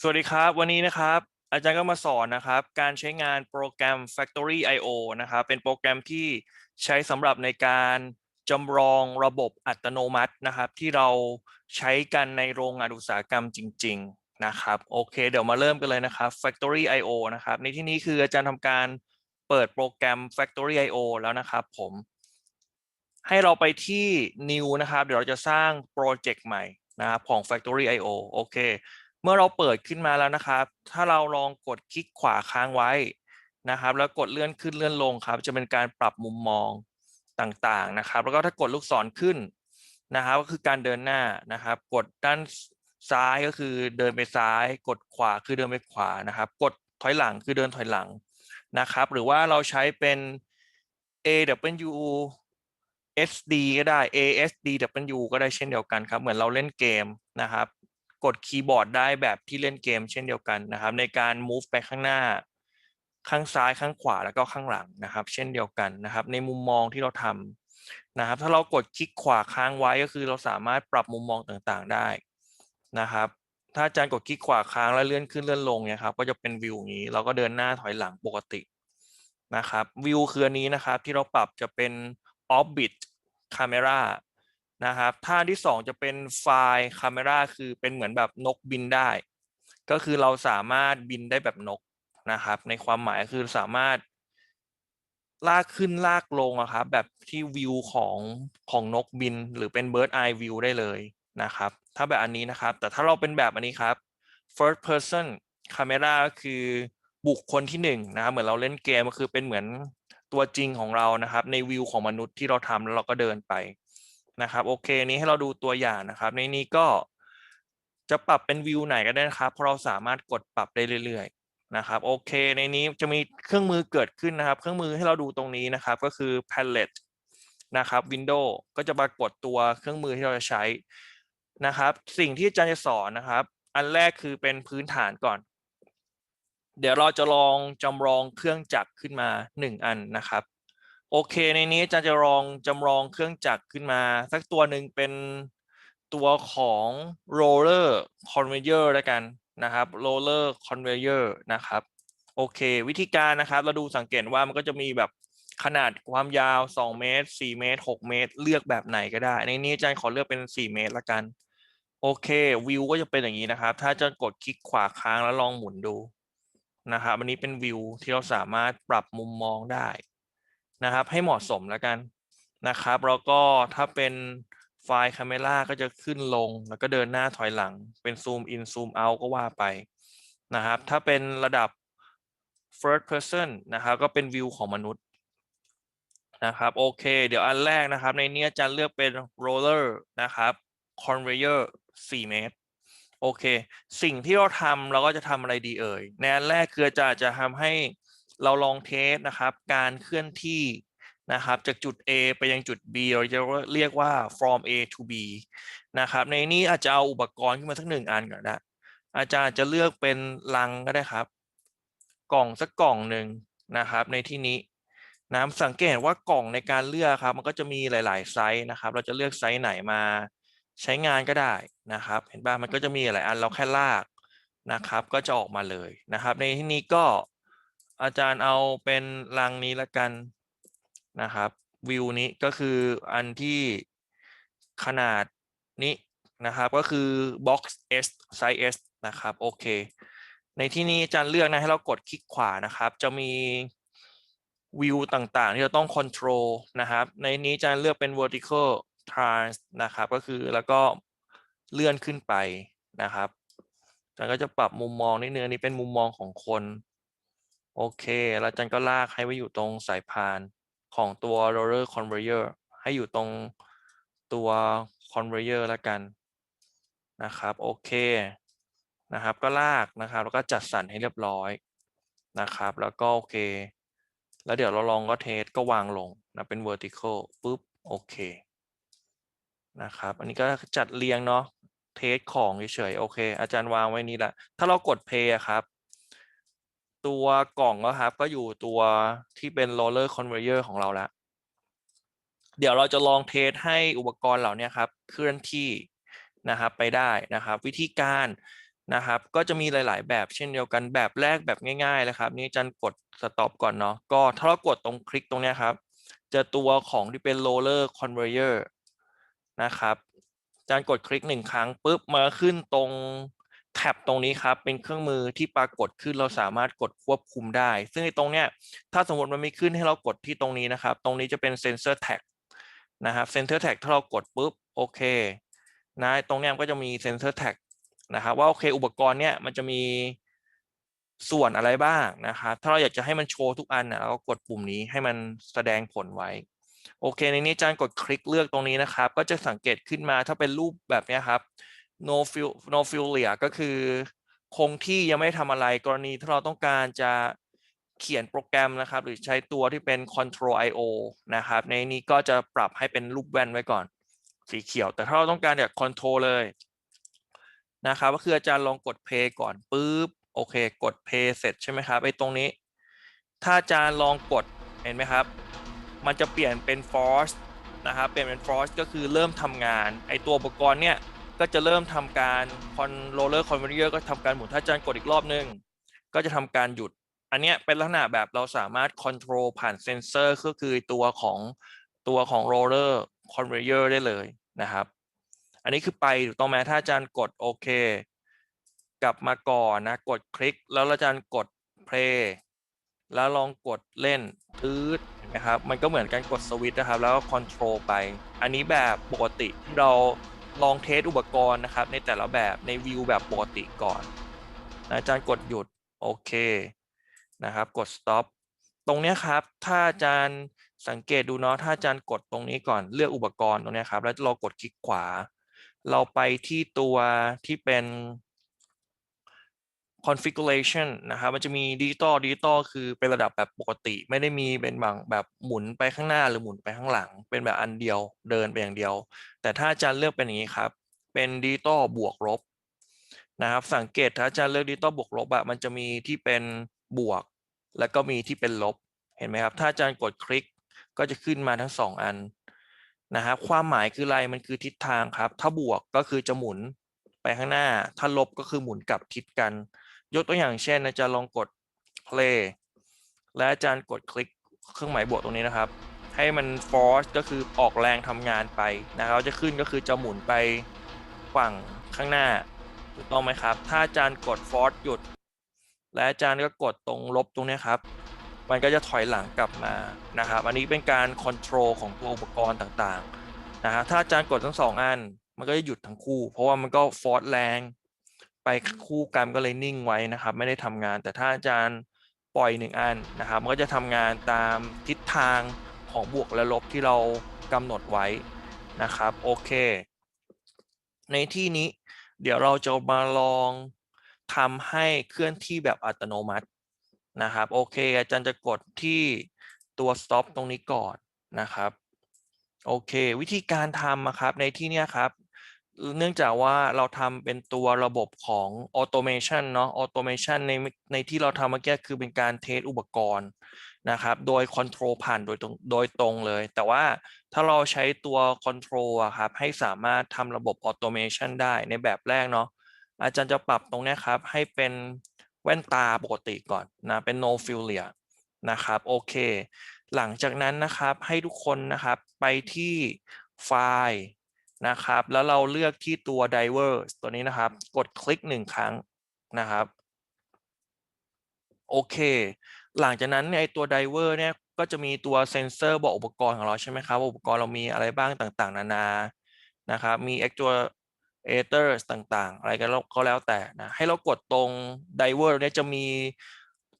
สวัสดีครับ วันนี้นะครับ อาจารย์ก็มาสอนนะครับ การใช้งานโปรแกรม Factory I/O นะครับ เป็นโปรแกรมที่ใช้สำหรับในการจำลองระบบอัตโนมัตินะครับ ที่เราใช้กันในโรงงานอุตสาหกรรมจริง ๆ นะครับ โอเค เดี๋ยวมาเริ่มกันเลยนะครับ Factory I/O นะครับ ในที่นี้คืออาจารย์ทำการเปิดโปรแกรม Factory I/O แล้วนะครับ ผม ให้เราไปที่ New นะครับ เดี๋ยวเราจะสร้างโปรเจกต์ใหม่นะครับของ Factory I/O โอเค มื่อเราเปิดขึ้นมาแล้วนะครับ ถ้าเราลองกดคลิกขวาค้างไว้นะครับ แล้วกดเลื่อนขึ้นเลื่อนลงครับ จะเป็นการปรับมุมมองต่างๆนะครับ แล้วก็ถ้ากดลูกศรขึ้นนะครับก็คือการเดินหน้านะครับ กดด้านซ้ายก็คือเดินไปซ้าย กดขวาคือเดินไปขวานะครับ กดถอยหลังคือเดินถอยหลังนะครับ หรือว่าเราใช้เป็น AW SD ก็ได้ ASDW ก็ได้เช่นเดียวกันครับ เหมือนเราเล่นเกมนะครับ กดคีย์บอร์ดได้แบบที่เล่นเกมเช่นเดียวกันนะครับ ในการ move ไปข้างหน้า ข้างซ้ายข้างขวาแล้วก็ข้างหลังนะครับ เช่นเดียวกันนะครับ ในมุมมองที่เราทำนะครับ ถ้าเรากดคลิกขวาค้างไว้ก็คือเราสามารถปรับมุมมองต่างๆได้นะครับ ถ้าอาจารย์กดคลิกขวาค้างแล้วเลื่อนขึ้นเลื่อนลงเนี่ยครับก็จะเป็นวิวนี้ เราก็เดินหน้าถอยหลังปกตินะครับวิวคืออันนี้นะครับที่เราปรับจะเป็น orbit camera นะครับท่าที่สองจะเป็นไฟล์คาเมราคือเป็นเหมือนแบบนกบินได้ ก็คือเราสามารถบินได้แบบนกนะครับ ในความหมายคือสามารถลากขึ้นลากลงอะครับแบบที่วิวของของนกบิน หรือเป็น bird eye view ได้เลยนะครับ ถ้าแบบอันนี้นะครับ แต่ถ้าเราเป็นแบบอันนี้ครับ first person camera ก็คือบุคคลที่หนึ่งนะครับเหมือนเราเล่นเกมก็คือเป็นเหมือนตัวจริงของเรานะครับ ในวิวของมนุษย์ที่เราทำแล้วเราก็เดินไป นะครับโอเคนี้ให้เราดูตัวอย่างนะครับ ในนี้ก็จะปรับเป็นวิวไหนก็ได้นะครับ เพราะเราสามารถกดปรับได้เรื่อยๆนะครับโอเค ในนี้จะมีเครื่องมือเกิดขึ้นนะครับ เครื่องมือให้เราดูตรงนี้นะครับ ก็คือ palette นะครับ Windows ก็จะปรากฏตัวเครื่องมือที่เราจะใช้นะครับ สิ่งที่อาจารย์จะสอนนะครับ อันแรกคือเป็นพื้นฐานก่อน เดี๋ยวเราจะลองจำลองเครื่องจักรขึ้นมาหนึ่งอันนะครับ โอเค ในนี้อาจารย์จะลองจำลองเครื่องจักรขึ้นมา สักตัวหนึ่งเป็นตัวของ roller conveyor แล้วกันนะครับ roller conveyor นะครับ โอเค วิธีการนะครับ เราดูสังเกตว่ามันก็จะมีแบบขนาดความยาว 2 เมตร 4 เมตร 6 เมตร เลือกแบบไหนก็ได้ ในนี้อาจารย์ขอเลือกเป็น 4 เมตรละกัน โอเค วิวก็จะเป็นอย่างนี้นะครับ ถ้าจะกดคลิกขวาค้างแล้วลองหมุนดูนะครับอันนี้เป็นวิวที่เราสามารถปรับมุมมองได้ นะครับ ให้เหมาะสมแล้วกันนะครับแล้วก็ถ้าเป็นไฟล์คาเมราก็จะขึ้นลง แล้วก็เดินหน้าถอยหลัง เป็นซูมอินซูมเอาก็ว่าไปนะครับ ถ้าเป็นระดับ first person นะครับ ก็เป็นวิวของมนุษย์นะครับ โอเค เดี๋ยวอันแรกนะครับ ในนี้จะเลือกเป็น roller นะครับ conveyor 4 เมตร โอเค สิ่งที่เราทำเราก็จะทำอะไรดีเอ่ย ในอันแรกคือจะจะทำให้ เราลองเทสนะครับ การเคลื่อนที่นะครับจากจุด A ไปยังจุด B เราจะเรียกว่า from A to B นะครับ ในนี้อาจจะเอาอุปกรณ์ขึ้นมาสักหนึ่งอันก่อนนะอาจารย์จะเลือกเป็นลังก็ได้ครับ กล่องสักกล่องหนึ่งนะครับ ในที่นี้นะสังเกตว่ากล่องในการเลือกครับ มันก็จะมีหลาย ๆ ไซส์นะครับ เราจะเลือกไซส์ไหนมาใช้งานก็ได้นะครับ เห็นป่ะมันก็จะมีหลายอันเราแค่ลากนะครับ ก็จะออกมาเลยนะครับ ในที่นี้ก็ อาจารย์เอาเป็นรังนี้ละกันนะครับ วิวนี้ก็คืออันที่ขนาดนี้นะครับ ก็คือ box S size S นะครับ โอเค ในที่นี้อาจารย์เลือกนะ ให้เรากดคลิกขวานะครับ จะมีวิวต่างๆ ที่เราต้อง control นะครับ ในนี้อาจารย์เลือกเป็น vertical trans นะครับ ก็คือแล้วก็เลื่อนขึ้นไปนะครับอาจารย์ก็จะปรับมุมมองนิดนึงอันนี้เป็นมุมมองของคน โอเค แล้วจันก็ลากให้ไว้อยู่ตรงสายพานของตัว roller conveyor ให้อยู่ตรงตัว conveyor แล้วกันนะครับ โอเคนะครับ ก็ลากนะครับ แล้วก็จัดสรรให้เรียบร้อยนะครับ แล้วก็โอเค แล้วเดี๋ยวเราลองก็เทสก็วางลงนะเป็น vertical ปุ๊บ โอเคนะครับ อันนี้ก็จัดเรียงเนาะ เทสของเฉยๆ โอเค อาจารย์วางไว้นี้แหละ ถ้าเรากด play ครับ ตัวกล่องนะครับ ก็อยู่ตัวที่เป็น roller conveyor ของเราแล้ว เดี๋ยวเราจะลองเทสให้อุปกรณ์เหล่านี้ครับ เคลื่อนที่นะครับไปได้นะครับ วิธีการนะครับ ก็จะมีหลาย ๆ แบบเช่นเดียวกันแบบแรกแบบง่ายๆเลยครับ นี่อาจันกด stop ก่อนเนาะก็ถ้าเรากดตรงคลิกตรงนี้ครับ จะตัวของที่เป็น roller conveyor นะครับอาจารย์กดคลิกหนึ่งครั้งปุ๊บมาขึ้นตรง แท็บตรงนี้ครับเป็นเครื่องมือที่ปรากฏขึ้นเราสามารถกดควบคุมได้ ซึ่งในตรงเนี้ยถ้าสมมติมันไม่ขึ้นให้เรากดที่ตรงนี้นะครับ ตรงนี้จะเป็น sensor tag นะครับ sensor tag ถ้าเรากดปุ๊บโอเคนะตรงเนี้ยก็จะมี sensor tag นะครับว่าโอเคอุปกรณ์เนี้ยมันจะมีส่วนอะไรบ้างนะครับถ้าเราอยากจะให้มันโชว์ทุกอันนะเราก็กดปุ่มนี้ให้มันแสดงผลไว้โอเคในนี้อาจารย์กดคลิกเลือกตรงนี้นะครับ ก็จะสังเกตขึ้นมาถ้าเป็นรูปแบบเนี้ยครับ no fill no filia ก็คือคงที่ยังไม่ทำอะไรกรณีถ้าเราต้องการจะเขียนโปรแกรมนะครับ หรือใช้ตัวที่เป็น control io นะครับ ในนี้ก็จะปรับให้เป็นรูปแว่นไว้ก่อน สีเขียว แต่ถ้าเราต้องการอยาก control เลยนะครับ ก็คืออาจารย์ลองกด play ก่อนปุ๊บโอเค กด play เสร็จใช่ไหมครับไอ้ตรงนี้ ถ้าอาจารย์ลองกดเห็นไหมครับ มันจะเปลี่ยนเป็น force นะครับเปลี่ยนเป็น force ก็คือเริ่มทำงาน ไอตัวอุปกรณ์เนี่ย ก็จะเริ่มทำการ controller conveyor ก็ทำการหมุนถ้าอาจารย์กดอีกรอบนึง ก็จะทำการหยุด อันนี้เป็นลักษณะแบบเราสามารถ control ผ่านเซนเซอร์ก็คือตัวของตัวของ roller conveyor ได้เลยนะครับ อันนี้คือไปถูกต้องไหมถ้าอาจารย์กดโอเค กลับมาก่อนนะ กดคลิก แล้วอาจารย์กด play แล้วลองกดเล่นทืดเห็นไหมครับ มันก็เหมือนการกดสวิตช์นะครับ แล้วก็คอนโทรลไป อันนี้แบบปกติที่เรา ลองเทสอุปกรณ์นะครับ ในแต่ละแบบในวิวแบบปกติก่อนนะอาจารย์กดหยุด โอเคนะครับ กด stop ตรงนี้ครับ ถ้าอาจารย์สังเกตดูเนาะถ้าอาจารย์กดตรงนี้ก่อนเลือกอุปกรณ์ตรงนี้ครับ แล้วเรากดคลิกขวา เราไปที่ตัวที่เป็น configuration นะครับมันจะมีดิจิตอลดิจิตอลคือเป็นระดับแบบปกติ ไม่ได้มีเป็นบางแบบหมุนไปข้างหน้าหรือหมุนไปข้างหลัง เป็นแบบอันเดียวเดินไปอย่างเดียว แต่ถ้าอาจารย์เลือกเป็นอย่างนี้ครับ เป็นดิจิตอลบวกลบนะครับสังเกตถ้าอาจารย์เลือกดิจิตอลบวกลบอะมันจะมีที่เป็นบวก แล้วก็มีที่เป็นลบเห็นไหมครับ ถ้าอาจารย์กดคลิกก็จะขึ้นมาทั้งสองอันนะครับความหมายคืออะไรมันคือทิศทางครับ ถ้าบวกก็คือจะหมุนไปข้างหน้า ถ้าลบก็คือหมุนกลับทิศกัน ยกตัวอย่างเช่นอาจารย์ลองกด play และอาจารย์กดคลิกเครื่องหมายบวกตรงนี้นะครับ ให้มัน force ก็คือออกแรงทำงานไปนะครับจะขึ้นก็คือจะหมุนไปฝั่งข้างหน้าถูกต้องไหมครับ ถ้าอาจารย์กด force หยุด และอาจารย์ก็กดตรงลบตรงนี้ครับมันก็จะถอยหลังกลับมานะครับ อันนี้เป็นการ control ของตัวอุปกรณ์ต่างๆนะครับถ้าอาจารย์กดทั้งสองอัน มันก็จะหยุดทั้งคู่ เพราะว่ามันก็ force แรง ไปคู่กันก็เลยนิ่งไว้นะครับ ไม่ได้ทำงาน แต่ถ้าอาจารย์ปล่อยหนึ่งอันนะครับมันก็จะทำงานตามทิศทางของบวกและลบที่เรากำหนดไว้นะครับโอเค ในที่นี้เดี๋ยวเราจะมาลองทำให้เคลื่อนที่แบบอัตโนมัตินะครับโอเคอาจารย์จะกดที่ตัว stop ตรงนี้ก่อนนะครับโอเค วิธีการทำนะครับในที่นี้ครับ เนื่องจากว่าเราทำเป็นตัวระบบของ automation เนาะ automation ในในที่เราทำเมื่อกี้คือเป็นการเทสอุปกรณ์นะครับโดย control ผ่านโดยตรงโดยตรงเลย แต่ว่าถ้าเราใช้ตัว control อะครับให้สามารถทำระบบ automation ได้ในแบบแรกเนาะอาจารย์จะปรับตรงนี้ครับ ให้เป็นแว่นตาปกติก่อนนะเป็น no filia นะครับโอเค หลังจากนั้นนะครับให้ทุกคนนะครับไปที่ไฟล์ นะครับ แล้วเราเลือกที่ตัว diver ตัวนี้นะครับ กดคลิกหนึ่งครั้งนะครับโอเค หลังจากนั้นเนี่ยไอตัว diver เนี่ยก็จะมีตัวเซนเซอร์บอกอุปกรณ์ของเราใช่ไหมครับ อุปกรณ์เรามีอะไรบ้างต่างๆ นานานะครับ มี actuators ต่างๆ อะไรก็แล้วก็แล้วแต่นะให้เรากดตรง diver เนี่ยจะมี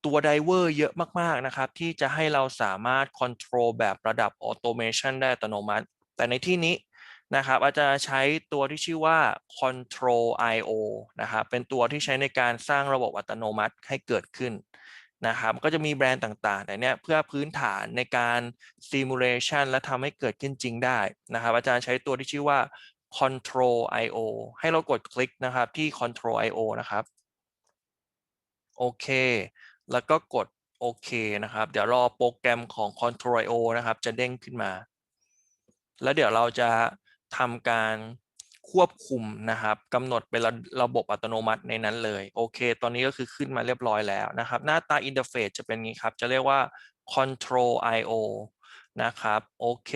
ตัว diver เยอะมากๆนะครับ ที่จะให้เราสามารถ control แบบระดับ automation ได้อัตโนมัติ แต่ในที่นี้ นะครับอาจจะใช้ตัวที่ชื่อว่า control io นะครับเป็นตัวที่ใช้ในการสร้างระบบอัตโนมัติให้เกิดขึ้นนะครับก็จะมีแบรนด์ต่างๆแต่เนี้ยเพื่อพื้นฐานในการ simulation และทำให้เกิดขึ้นจริงได้นะครับ อาจารย์ใช้ตัวที่ชื่อว่า control io ให้เรากดคลิกนะครับที่ control io นะครับโอเค แล้วก็กดโอเคนะครับ เดี๋ยวรอโปรแกรมของ control io นะครับ จะเด้งขึ้นมา แล้วเดี๋ยวเราจะ ทำการควบคุมนะครับกำหนดเป็นระระบบอัตโนมัติในนั้นเลย โอเค ตอนนี้ก็คือขึ้นมาเรียบร้อยแล้วนะครับ หน้าตาอินเทอร์เฟซจะเป็นงี้ครับ จะเรียกว่า control IO นะครับ โอเค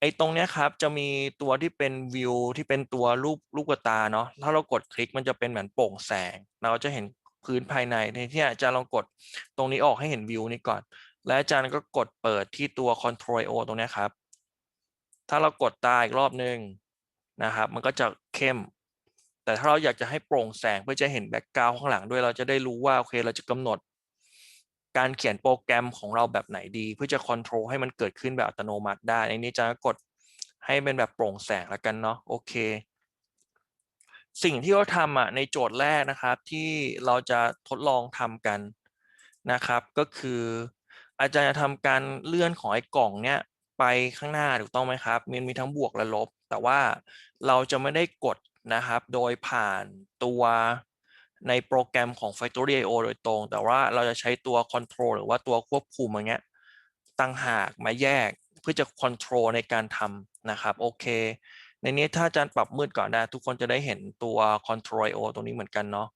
ไอ้ตรงเนี้ยครับจะมีตัวที่เป็นวิวที่เป็นตัวรูปลูกตาเนาะ ถ้าเรากดคลิกมันจะเป็นเหมือนโปร่งแสง เราจะเห็นพื้นภายในในที่อาจารย์ลองกดตรงนี้ออกให้เห็นวิวนี้ก่อน และอาจารย์ก็กดเปิดที่ตัว control IO ตรงเนี้ยครับ ถ้าเรากดตาอีกรอบหนึ่งนะครับ มันก็จะเข้ม แต่ถ้าเราอยากจะให้โปร่งแสงเพื่อจะเห็นแบ็กกราวข้างหลังด้วยเราจะได้รู้ว่าโอเคเราจะกำหนด การเขียนโปรแกรมของเราแบบไหนดี เพื่อจะคอนโทรลให้มันเกิดขึ้นแบบอัตโนมัติได้ในนี้จะกดให้เป็นแบบโปร่งแสงแล้วกันเนาะโอเค สิ่งที่เราทำอะในโจทย์แรกนะครับ ที่เราจะทดลองทำกันนะครับ ก็คืออาจารย์จะทำการเลื่อนของไอ้กล่องเนี้ย ไปข้างหน้าถูกต้องไหมครับ มันมีทั้งบวกและลบ แต่ว่าเราจะไม่ได้กดนะครับ โดยผ่านตัวในโปรแกรมของ Factory IO โดยตรง แต่ว่าเราจะใช้ตัว Control หรือว่าตัวควบคุมอย่างเงี้ยตั้งหากมาแยกเพื่อจะ Control ในการทำนะครับ โอเค ในนี้ถ้าอาจารย์ปรับมืดก่อนได้ ทุกคนจะได้เห็นตัว Control IO ตรงนี้เหมือนกันเนาะ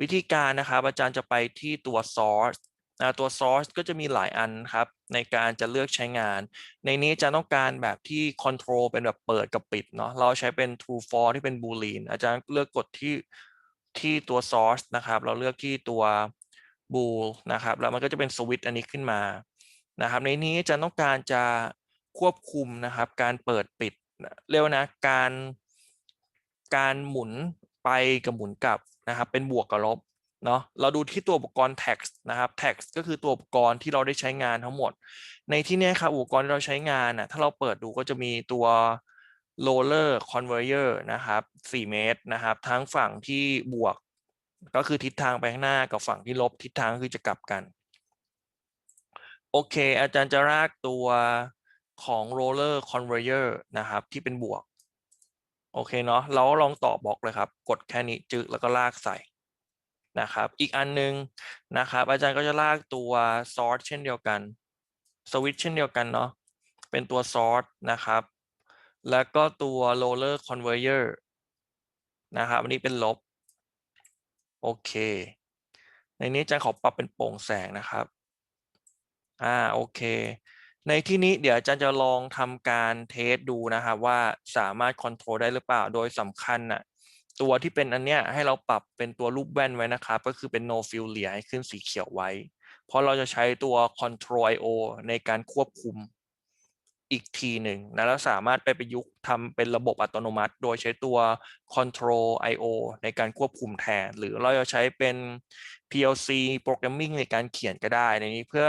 วิธีการนะครับอาจารย์จะไปที่ตัว Source นะตัว source ก็จะมีหลายอันครับในการจะเลือกใช้งาน ในนี้จะต้องการแบบที่ control เป็นแบบเปิดกับปิดเนาะเราใช้เป็น true false ที่เป็น boolean อาจารย์เลือกกดที่ที่ตัว source นะครับ เราเลือกที่ตัว bool นะครับ แล้วมันก็จะเป็นสวิตช์อันนี้ขึ้นมานะครับ ในนี้จะต้องการจะควบคุมนะครับ การเปิดปิดเรียกนะการการหมุนไปกับหมุนกลับนะครับ เป็นบวกกับลบ เนาะเราดูที่ตัวอุปกรณ์ text นะครับ text ก็คือตัวอุปกรณ์ที่เราได้ใช้งานทั้งหมด ในที่นี้ครับอุปกรณ์ที่เราใช้งานน่ะถ้าเราเปิดดูก็จะมีตัว roller conveyor นะครับ 4 เมตรนะครับ ทั้งฝั่งที่บวก ก็คือทิศทางไปข้างหน้ากับฝั่งที่ลบทิศทางคือจะกลับกัน โอเค อาจารย์จะลากตัวของ roller conveyor นะครับ ที่เป็นบวก โอเคเนาะเราลองต่อบล็อกเลยครับ กดแค่นี้จึกแล้วก็ลากใส่ นะครับ อีกอันนึงนะครับ อาจารย์ก็จะลากตัว source เช่นเดียวกัน switch เช่นเดียวกันเนาะเป็นตัว source นะครับ แล้วก็ตัว roller conveyor นะครับอันนี้เป็นลบ โอเค ในนี้อาจารย์ขอปรับเป็นโปร่งแสงนะครับอ่าโอเค ในที่นี้เดี๋ยวอาจารย์จะลองทำการเทสดูนะครับว่าสามารถคอนโทรลได้หรือเปล่าโดยสำคัญน่ะ ตัวที่เป็นอันเนี้ยให้เราปรับเป็นตัวรูปแว่นไว้นะครับ ก็คือเป็น no fill เหลียให้ขึ้นสีเขียวไว้ เพราะเราจะใช้ตัว control IO ในการควบคุมอีกทีหนึ่งนะแล้วสามารถไปประยุกต์ทำเป็นระบบอัตโนมัติ โดยใช้ตัว control IO ในการควบคุมแทน หรือเราจะใช้เป็น PLC programming ในการเขียนก็ได้ในนี้เพื่อ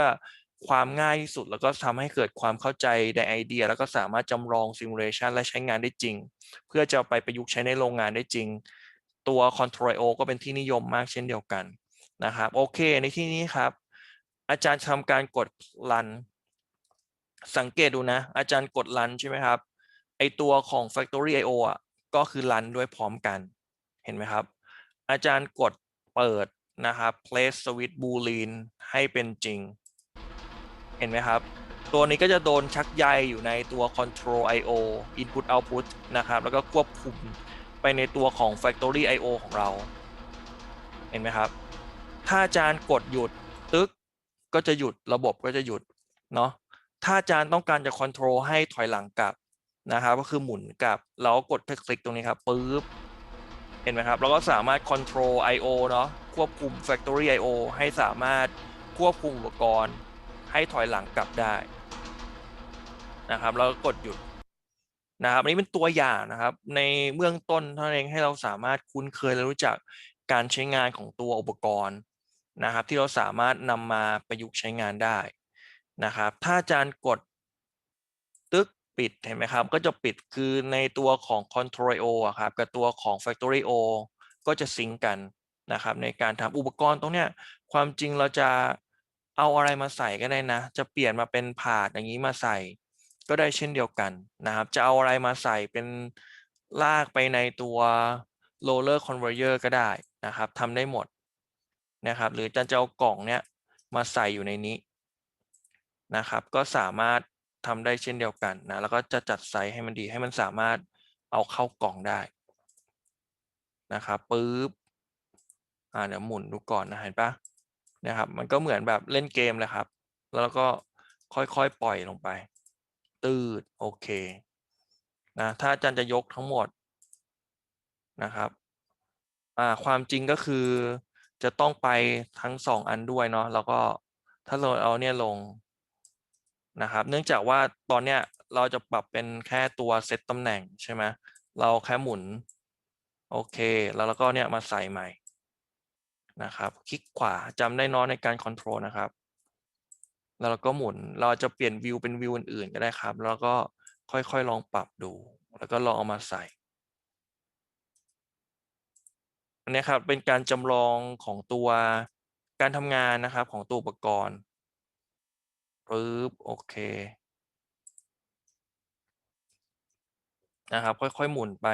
ความง่ายที่สุด แล้วก็ทำให้เกิดความเข้าใจในไอเดีย แล้วก็สามารถจำลอง simulation และใช้งานได้จริง เพื่อจะไปประยุกต์ใช้ในโรงงานได้จริง ตัว Control IO ก็เป็นที่นิยมมากเช่นเดียวกันนะครับโอเค ในที่นี้ครับ อาจารย์ทำการกด run สังเกตดูนะ อาจารย์กด run ใช่ไหมครับไอตัวของ Factory IO อะก็คือ run ด้วยพร้อมกันเห็นไหมครับ อาจารย์กดเปิดนะครับ place switch boolean ให้เป็นจริง เห็นไหมครับ ตัวนี้ก็จะโดนชักใยอยู่ในตัว control IO input output นะครับ แล้วก็ควบคุมไปในตัวของ factory IO ของเรา เห็นไหมครับ ถ้าอาจารย์กดหยุดตึกก็จะหยุดระบบก็จะหยุดเนาะถ้าอาจารย์ต้องการจะ control ให้ถอยหลังกลับนะครับก็คือหมุนกลับเราก็กดคลิกตรงนี้ครับปึ๊บเห็นไหมครับเราก็สามารถ control IO เนาะควบคุม factory IO ให้สามารถควบคุมอุปกรณ์ ให้ถอยหลังกลับได้นะครับแล้วก็กดหยุดนะครับอันนี้เป็นตัวอย่างนะครับ ในเบื้องต้นเท่านั้นเองให้เราสามารถคุ้นเคยและรู้จักการใช้งานของตัวอุปกรณ์นะครับ ที่เราสามารถนำมาประยุกต์ใช้งานได้นะครับ ถ้าอาจารย์กดตึกปิดเห็นไหมครับ ก็จะปิดคือในตัวของ Control O อะครับกับตัวของ Factory O ก็จะซิงกันนะครับในการทำอุปกรณ์ตรงเนี้ยความจริงเราจะ เอาอะไรมาใส่ก็ได้นะ จะเปลี่ยนมาเป็นผาดอย่างนี้มาใส่ ก็ได้เช่นเดียวกันนะครับ จะเอาอะไรมาใส่เป็นลากไปในตัว roller conveyor ก็ได้นะครับทำได้หมดนะครับ หรือจะจะเอากล่องเนี้ยมาใส่อยู่ในนี้นะครับ ก็สามารถทำได้เช่นเดียวกันนะ แล้วก็จะจัดไซส์ให้มันดีให้มันสามารถเอาเข้ากล่องได้นะครับปึ๊บอ่าเดี๋ยวหมุนดูก่อนนะเห็นปะ นะครับ มันก็เหมือนแบบเล่นเกมเลยครับ แล้วก็ค่อยๆปล่อยลงไป ตืดโอเคนะถ้าอาจารย์จะยกทั้งหมดนะครับอ่าความจริงก็คือจะต้องไปทั้งสองอันด้วยเนาะแล้วก็ถ้าเราเอาเนี่ยลงนะครับ เนื่องจากว่าตอนเนี้ยเราจะปรับเป็นแค่ตัวเซตตำแหน่งใช่ไหมเราแค่หมุน โอเค แล้วเราก็เนี่ยมาใส่ใหม่ นะครับ คลิกขวาจำได้น้อยในการคอนโทรลนะครับ แล้วเราก็หมุน เราจะเปลี่ยนวิวเป็นวิวอื่นๆก็ได้ครับ แล้วก็ค่อยๆลองปรับดู แล้วก็ลองเอามาใส่อันนี้ครับเป็นการจำลองของตัวการทำงานนะครับของตัวอุปกรณ์ปึ๊บโอเคนะครับ ค่อยๆหมุนไป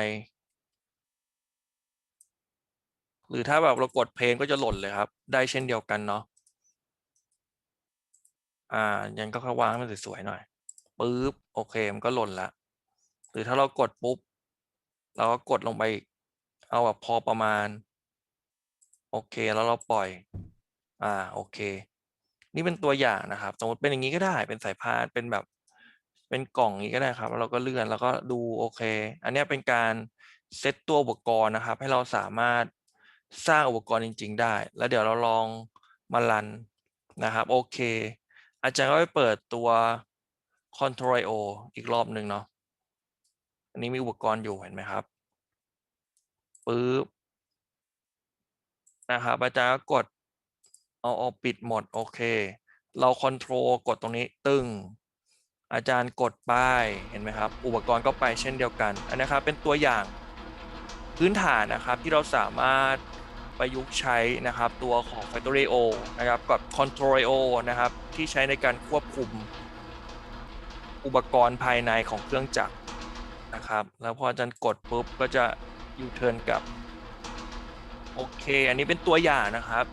หรือถ้าแบบเรากดเพลงก็จะหล่นเลยครับ ได้เช่นเดียวกันเนาะอ่ายังก็ค่อยวางให้มันสวยๆหน่อยปึ๊บโอเคมันก็หล่นละหรือถ้าเรากดปุ๊บ เราก็กดลงไปเอาแบบพอประมาณ โอเคแล้วเราปล่อย อ่าโอเค นี่เป็นตัวอย่างนะครับ สมมติเป็นอย่างนี้ก็ได้เป็นสายพานเป็นแบบ เป็นกล่องอย่างนี้ก็ได้ครับ แล้วเราก็เลื่อนแล้วก็ดูโอเค อันนี้เป็นการเซตตัวอุปกรณ์นะครับ ให้เราสามารถ สร้างอุปกรณ์จริง ๆ ได้ แล้วเดี๋ยวเราลองมารันนะครับโอเค อาจารย์ก็ไปเปิดตัว Control.io อีกรอบหนึ่งเนาะอันนี้มีอุปกรณ์อยู่เห็นไหมครับปึ๊บนะครับอาจารย์ก็กดเอาออกปิดหมดโอเค เราคอนโทรลกดตรงนี้ตึงอาจารย์กดป้ายเห็นไหมครับ อุปกรณ์ก็ไปเช่นเดียวกันอันนี้ครับเป็นตัวอย่างพื้นฐานนะครับที่เราสามารถ ประยุกต์ใช้นะครับตัวของ Factorio นะครับกับ Control O นะครับที่ใช้ในการควบคุมอุปกรณ์ภายในของเครื่องจักรนะครับ แล้วพออาจารย์กดปุ๊บก็จะยูเทิร์นกลับ โอเค อันนี้เป็นตัวอย่างนะครับ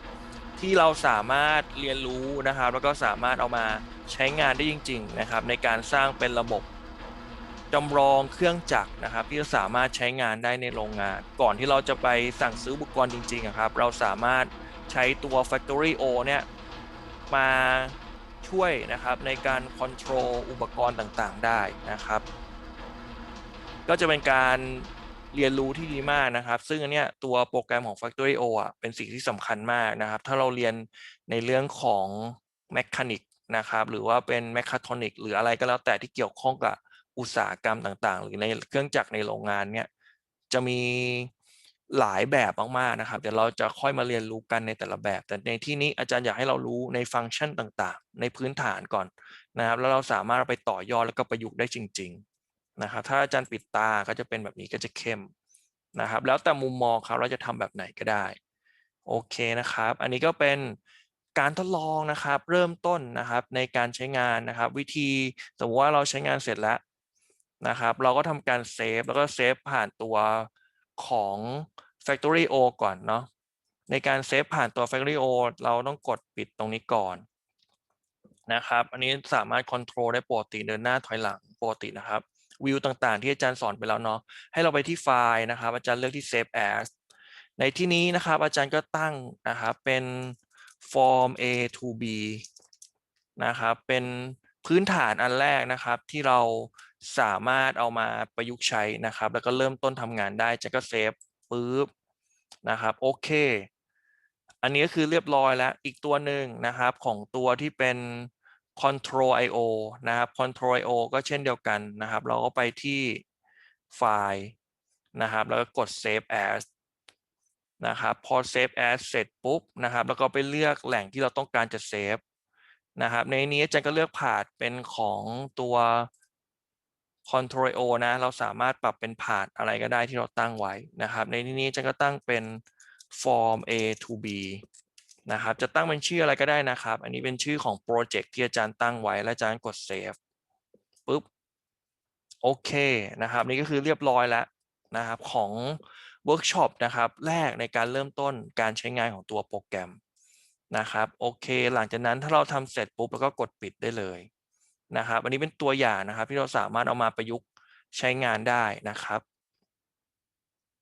ที่เราสามารถเรียนรู้นะครับ แล้วก็สามารถเอามาใช้งานได้จริง ๆ นะครับ ในการสร้างเป็นระบบ จำลองเครื่องจักรนะครับที่จะสามารถใช้งานได้ในโรงงาน ก่อนที่เราจะไปสั่งซื้ออุปกรณ์จริงๆครับ เราสามารถใช้ตัว Factorio เนี่ยมาช่วยนะครับในการคอนโทรลอุปกรณ์ต่างๆได้นะครับ ก็จะเป็นการเรียนรู้ที่ดีมากนะครับ ซึ่งอันเนี้ยตัวโปรแกรมของ Factorio อะเป็นสิ่งที่สำคัญมากนะครับ ถ้าเราเรียนในเรื่องของ Mechanic นะครับ หรือว่าเป็น Mechatronic หรืออะไรก็แล้วแต่ที่เกี่ยวข้องกับ อุตสาหกรรมต่างๆ หรือในเครื่องจักรในโรงงานเนี่ยจะมีหลายแบบมากๆนะครับ เดี๋ยวเราจะค่อยมาเรียนรู้กันในแต่ละแบบ แต่ในที่นี้อาจารย์อยากให้เรารู้ในฟังก์ชันต่างๆ ในพื้นฐานก่อนนะครับ แล้วเราสามารถไปต่อยอดแล้วก็ประยุกต์ได้จริง ๆนะครับ ถ้าอาจารย์ปิดตาก็จะเป็นแบบนี้ก็จะเข้มนะครับ แล้วแต่มุมมองครับเราจะทำแบบไหนก็ได้ โอเคนะครับ อันนี้ก็เป็นการทดลองนะครับ เริ่มต้นนะครับในการใช้งานนะครับ วิธีสมมติว่าเราใช้งานเสร็จแล้ว นะครับ เราก็ทำการเซฟแล้วก็เซฟผ่านตัวของ Factorio ก่อนเนาะในการเซฟผ่านตัว Factorio เราต้องกดปิดตรงนี้ก่อนนะครับ อันนี้สามารถคอนโทรลได้ปกติเดินหน้าถอยหลังปกตินะครับ วิวต่างๆ ที่อาจารย์สอนไปแล้วเนาะ ให้เราไปที่ไฟล์นะครับ อาจารย์เลือกที่ Save as ในที่นี้นะครับ อาจารย์ก็ตั้งนะครับเป็น form A to B นะครับ เป็นพื้นฐานอันแรกนะครับที่เรา สามารถเอามาประยุกต์ใช้นะครับ แล้วก็เริ่มต้นทำงานได้จะก็เซฟปุ๊บนะครับโอเค อันนี้ก็คือเรียบร้อยแล้ว อีกตัวหนึ่งนะครับของตัวที่เป็น Control.io นะครับ Control.io ก็เช่นเดียวกันนะครับ เราก็ไปที่ไฟล์นะครับ แล้วก็กด Save as นะครับพอ Save as เสร็จปุ๊บนะครับ แล้วก็ไปเลือกแหล่งที่เราต้องการจะเซฟนะครับ ในนี้อาจารย์ก็เลือกผ่านเป็นของตัว Control O นะเราสามารถปรับเป็นผ่านอะไรก็ได้ที่เราตั้งไว้นะครับ ในที่นี้จารย์ก็ตั้งเป็น form A to B นะครับจะตั้งเป็นชื่ออะไรก็ได้นะครับ อันนี้เป็นชื่อของโปรเจกต์ที่อาจารย์ตั้งไว้ และอาจารย์กด save ปุ๊บโอเคนะครับ นี่ก็คือเรียบร้อยแล้วนะครับของเวิร์กช็อปนะครับแรกในการเริ่มต้นการใช้งานของตัวโปรแกรมนะครับโอเค หลังจากนั้นถ้าเราทำเสร็จปุ๊บแล้วก็กดปิดได้เลย นะครับ อันนี้เป็นตัวอย่างนะครับ ที่เราสามารถเอามาประยุกต์ใช้งานได้นะครับ